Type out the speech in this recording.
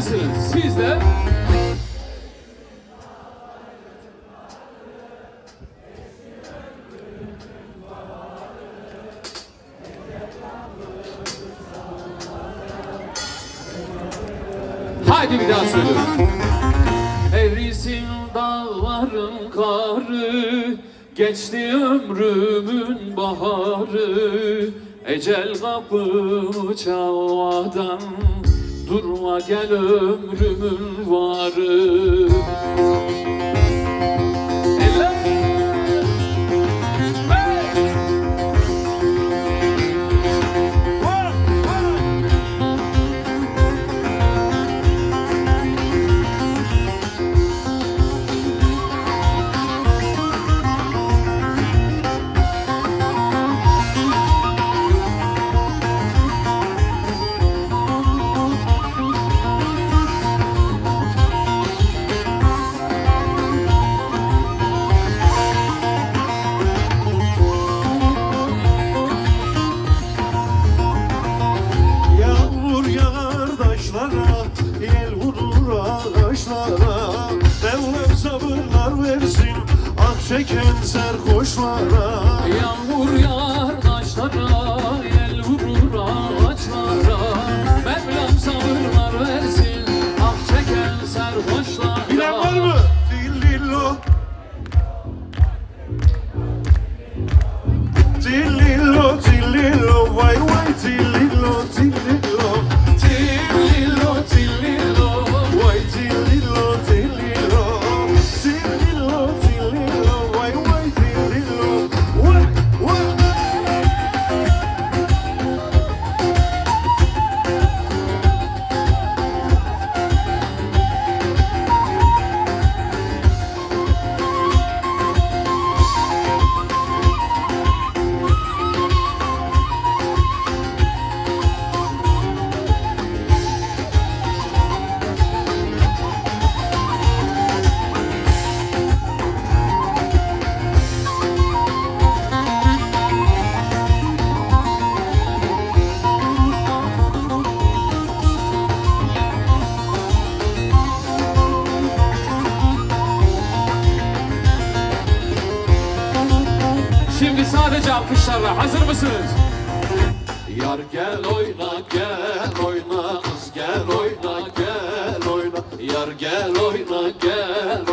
mısınız? Siz de. Haydi bir daha söylüyorum. Erisin dağların karı, geçti ömrümün baharı, ecel kapımı çalmadan Durma gel ömrümün varı versin, ah çeken serhoşlara Yağmur yağar taşlara, yel vurur ağaçlara. Mevlam sabırlar versin, ah çeken serhoşlara Bilen var mı? Dillillo Dillillo, dillillo, vay vay dillillo, dillillo Şimdi sadece alkışlarla hazır mısınız? Yar gel oyna gel oyna kız gel oyna gel oyna Yar gel oyna gel